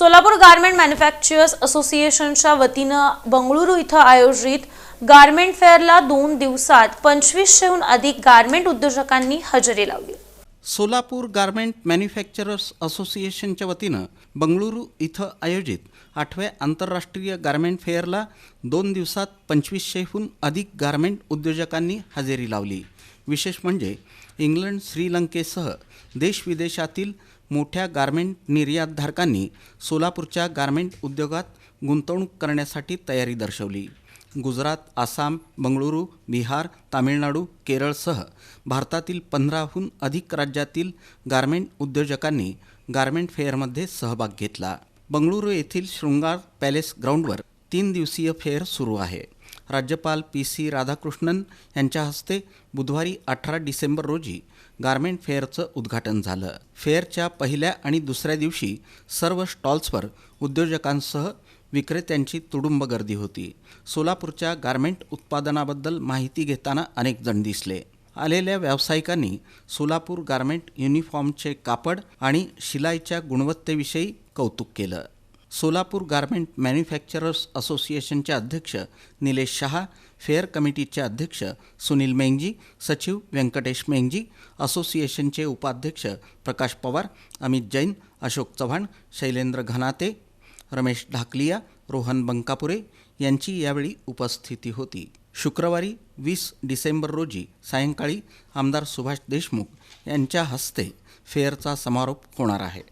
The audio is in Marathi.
सोलापूर गारमेंट मॅन्युफॅक्चरर्स असोसिएशनच्या वतीनं बंगळुरू इथं आयोजित गारमेंट फेअरला दोन दिवसात पंचवीसशेहून अधिक गारमेंट उद्योजकांनी हजेरी लावली. सोलापूर गारमेंट मॅन्युफॅक्चरर्स असोसिएशनच्या वतीनं बंगळुरू इथं आयोजित आठव्या आंतरराष्ट्रीय गारमेंट फेअरला दोन दिवसात पंचवीसशेहून अधिक गारमेंट उद्योजकांनी हजेरी लावली. विशेष म्हणजे इंग्लंड श्रीलंकेसह देशविदेशातील मोठ्या गारमेंट निर्यातधारकांनी सोलापूरच्या गारमेंट उद्योगात गुंतवणूक करण्यासाठी तयारी दर्शवली. गुजरात आसाम बंगळुरू बिहार तामिळनाडू केरळसह भारतातील पंधराहून अधिक राज्यातील गारमेंट उद्योजकांनी गारमेंट फेअरमध्ये सहभाग घेतला. बंगळुरू येथील शृंगार पॅलेस ग्राउंडवर तीन दिवसीय फेअर सुरू आहे. राज्यपाल पी सी राधाकृष्णन यांच्या हस्ते बुधवारी अठरा डिसेंबर रोजी गारमेंट फेअरचं उद्घाटन झालं. फेअरच्या पहिल्या आणि दुसऱ्या दिवशी सर्व स्टॉल्सवर उद्योजकांसह विक्रेत्यांची तुडुंब गर्दी होती. सोलापूरच्या गारमेंट उत्पादनाबद्दल माहिती घेताना अनेक जण दिसले. आलेल्या व्यावसायिकांनी सोलापूर गारमेंट युनिफॉर्मचे कापड आणि शिलाईच्या गुणवत्तेविषयी कौतुक केलं. सोलापूर गारमेंट मॅन्युफॅक्चरर्स असोसिएशनचे अध्यक्ष निलेश शहा फेअर कमिटीचे अध्यक्ष सुनील मेंगजी सचिव व्यंकटेश मेंगजी असोसिएशनचे उपाध्यक्ष प्रकाश पवार अमित जैन अशोक चव्हाण शैलेंद्र घनाते रमेश ढाकलिया रोहन बंकापुरे यांची यावेळी उपस्थिती होती. शुक्रवारी वीस डिसेंबर रोजी सायंकाळी आमदार सुभाष देशमुख यांच्या हस्ते फेअरचा समारोप होणार आहे.